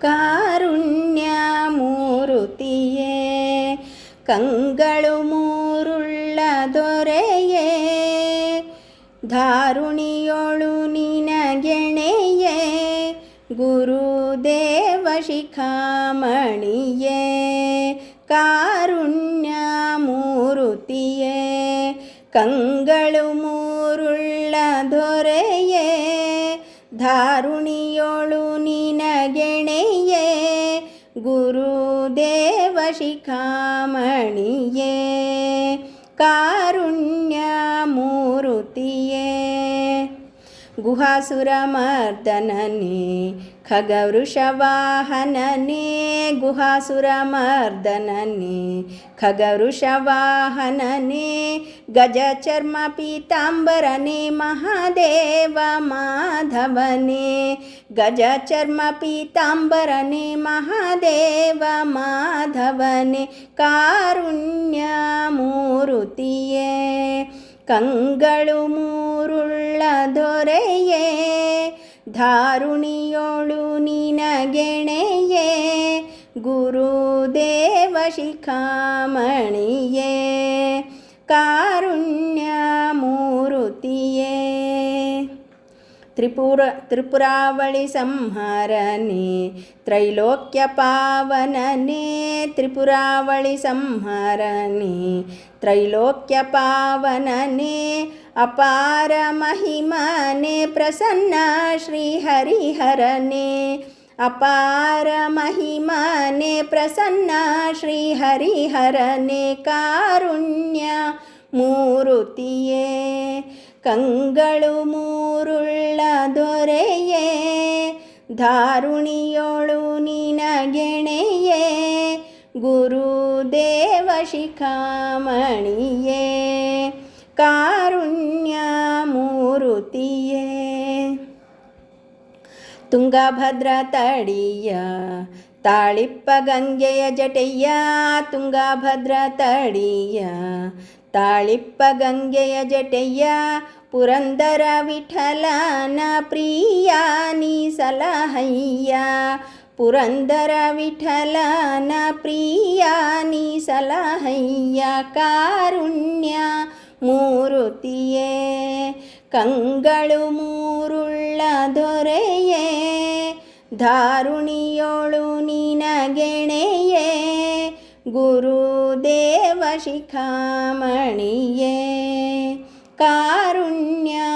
ಕಾರುಣ್ಯ ಮೂರುತಿಯೇ ಕಂಗಳು ಮೂರುಳ್ಳ ದೊರೆಯೇ ಧಾರುಣಿಯೊಳು ನಿನಗೆಣೆಯೇ ಗುರುದೇವ ಶಿಖಾಮಣಿಯೇ ಕಾರುಣ್ಯ ಮೂರುತಿಯೇ ಕಂಗಳು ಮೂರುಳ್ಳ ದೊರೆಯೇ ಧಾರುಣಿಯೊಳು ನಿನಗೆಣೆಯೇ ಗುರುದೇವ ಶಿಖಾಮಣಿಯೇ. ಕಾರುಣ್ಯ ಮೂರುತಿಯೇ गुहासुरमर्दनने खगवृषवाहनने गुहासुरमर्दनने खगवृषवाहनने गजचर्मपीताम्बरने महादेव माधवने गजचर्मपीताम्बरने महादेव माधवने कारुण्यमूरुतिये। ಮಾಧವನೇ ಕಾರುಣ್ಯ ಮೂರುತಿಯೇ ಕಂಗಳು ಮೂರುಳ್ಳ ದೊರೆಯೇ ಧಾರುಣಿಯೊಳು ನಿನಗೆಣೆಯೇ ಗುರುದೇವ ಶಿಖಾಮಣಿಯೇ ಕಾರುಣ್ಯ त्रिपुर त्रिपुरावळिसंहारने त्रैलोक्यपावनने त्रिपुरावळिसंहारने त्रैलोक्यपावनने अपारमहिमाने प्रसन्ना श्रीहरिहरने अपारमहिमाने प्रसन्ना श्रीहरिहरने कारुण्य मूरुतिये ಕಂಗಳು ಮೂರುಳ್ಳ ದೊರೆಯೇ? ಧಾರುಣಿಯೊಳು ನಿನಗೆಣೆಯೇ? ಗುರುದೇವ ಶಿಖಾಮಣಿಯೇ? ಕಾರುಣ್ಯ ಮೂರುತಿಯೇ? ತುಂಗಭದ್ರ ತಡಿಯ ತಾಳಿಪ್ಪ ಗಂಗೆಯ ಜಟೆಯ ತುಂಗಭದ್ರ ತಡಿಯ ತಾಳಿಪ್ಪ ಗಂಗೆಯ ಜಟೆಯ ಪುರಂದರ ವಿಠಲನ ಪ್ರಿಯ ನೀ ಸಲಹಯ್ಯ ಪುರಂದರ ವಿಠಲನ ಪ್ರಿಯ ನೀ ಸಲಹಯ್ಯ ಕಾರುಣ್ಯ ಮೂರುತಿಯೇ ಕಂಗಳು ಮೂರುಳ್ಳ ದೊರೆಯೇ ಧಾರುಣಿಯೊಳು ನಿನಗೆಣೆಯೇ गुरुदेवशिखामणिये कारुण्या